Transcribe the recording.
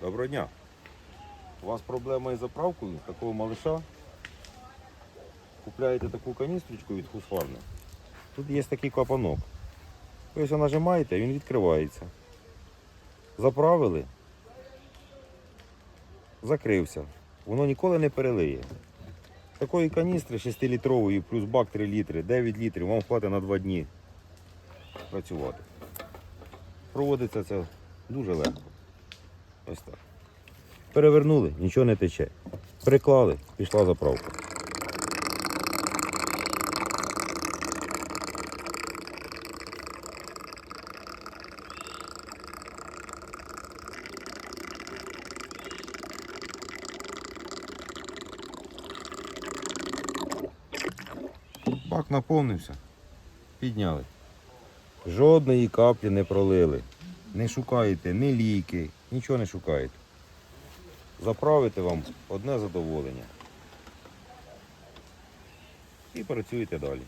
Доброго дня. У вас проблема із заправкою такого малиша. Купляєте таку каністрочку від Husqvarna. Тут є такий клапанок. Ви ось нажимаєте, він відкривається. Заправили, закрився. Воно ніколи не перелиє. Такої каністри 6-літрової плюс бак 3 літри, 9 літрів, вам хватить на 2 дні працювати. Проводиться це дуже легко. Ось так. Перевернули, нічого не тече. Приклали, пішла заправка. Бак наповнився. Підняли. Жодної каплі не пролили. Не шукаєте ні ліки, нічого не шукаєте. Заправити вам одне задоволення. І працюєте далі.